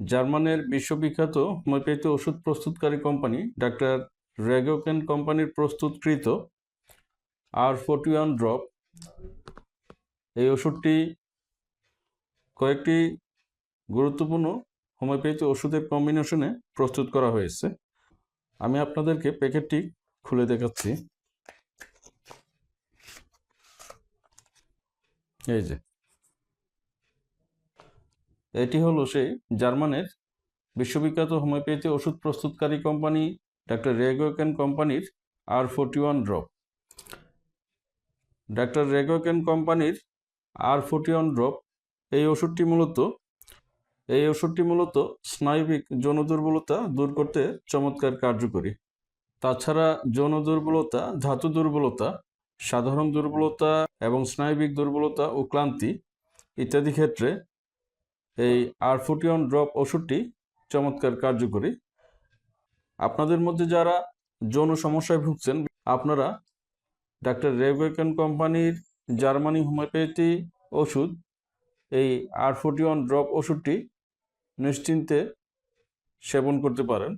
জার্মানের বিশ্ববিখ্যাত হোমিওপ্যাথি ওষুধ প্রস্তুতকারী কোম্পানি, ডাক্তার রেগোকেন কোম্পানির প্রস্তুতকৃত আর ফোর্টি ওয়ান ড্রপ। এই ওষুধটি কয়েকটি গুরুত্বপূর্ণ হোমিওপ্যাথি ওষুধের কম্বিনেশনে প্রস্তুত করা হয়েছে। আমি আপনাদেরকে প্যাকেটটি খুলে দেখাচ্ছি। এই যে। এটি হলো সেই জার্মানের বিশ্ববিখ্যাত হোমিওপ্যাথি ওষুধ প্রস্তুতকারী কোম্পানি, ডাক্তার রেগোকেন কোম্পানির R forty one drop. Doctor রেগোকেন কোম্পানির আর ফোর্টি ওয়ান ড্রপ, এই ওষুধটি মূলত, এই ওষুধটি মূলত স্নায়বিক যৌন দুর্বলতা দূর করতে চমৎকার কার্যকরী। তাছাড়া যৌন দুর্বলতা, ধাতু দুর্বলতা, সাধারণ দুর্বলতা এবং স্নায়বিক দুর্বলতা ও ক্লান্তি ইত্যাদি ক্ষেত্রে এই আর ফুটিয়ন ড্রপ ওষুধটি চমৎকার, কার্যকরী। আপনাদের মধ্যে যারা যৌন সমস্যায় ভুগছেন, আপনারা ডাক্তার রেভেকেন কোম্পানির জার্মানি হোমিওপ্যাথি ওষুধ, এই আর ফোর্টি ওয়ান ড্রপ ওষুধটি নিশ্চিন্তে সেবন করতে পারেন।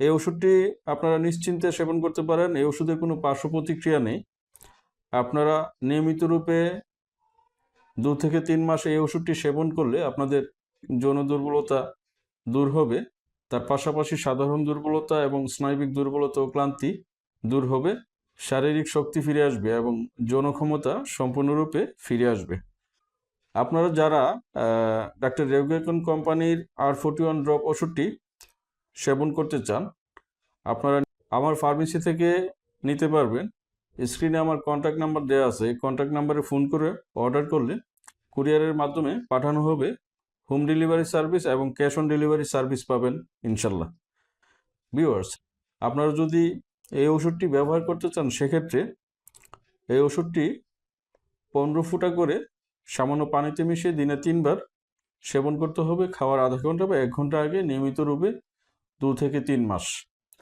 এই ওষুধটি আপনারা নিশ্চিন্তে সেবন করতে পারেন। এই ওষুধের কোনো পার্শ্ব প্রতিক্রিয়া নেই। আপনারা নিয়মিত রূপে দু থেকে তিন মাস এই ওষুধটি সেবন করলে আপনাদের যৌন দুর্বলতা দূর হবে। তার পাশাপাশি সাধারণ দুর্বলতা এবং স্নায়বিক দুর্বলতা ও ক্লান্তি দূর হবে। শারীরিক শক্তি ফিরে আসবে এবং যৌন ক্ষমতা সম্পূর্ণরূপে ফিরে আসবে। আপনারা যারা ডাক্তার রেগুলেটন কোম্পানির আর ফোর্টি ওয়ান ড্রপ ওষুধটি সেবন করতে চান, আপনারা আমার ফার্মেসি থেকে নিতে পারবেন। স্ক্রিনে আমার কন্ট্যাক্ট নাম্বার দেওয়া আছে। এই কন্ট্যাক্ট নাম্বারে ফোন করে অর্ডার করলে কুরিয়ারের মাধ্যমে পাঠানো হবে হোম ডেলিভারি সার্ভিস এবং ক্যাশ অন ডেলিভারি সার্ভিস পাবেন, ইনশাল্লাহ। ভিউয়ার্স আপনারা যদি এই ওষুধটি ব্যবহার করতে চান, সেক্ষেত্রে এই ওষুধটি পনেরো ফুটা করে সামান্য পানিতে মিশিয়ে দিনে তিনবার সেবন করতে হবে। খাওয়ার আধা ঘণ্টা বা এক ঘণ্টা আগে নিয়মিত রূপে দু থেকে তিন মাস।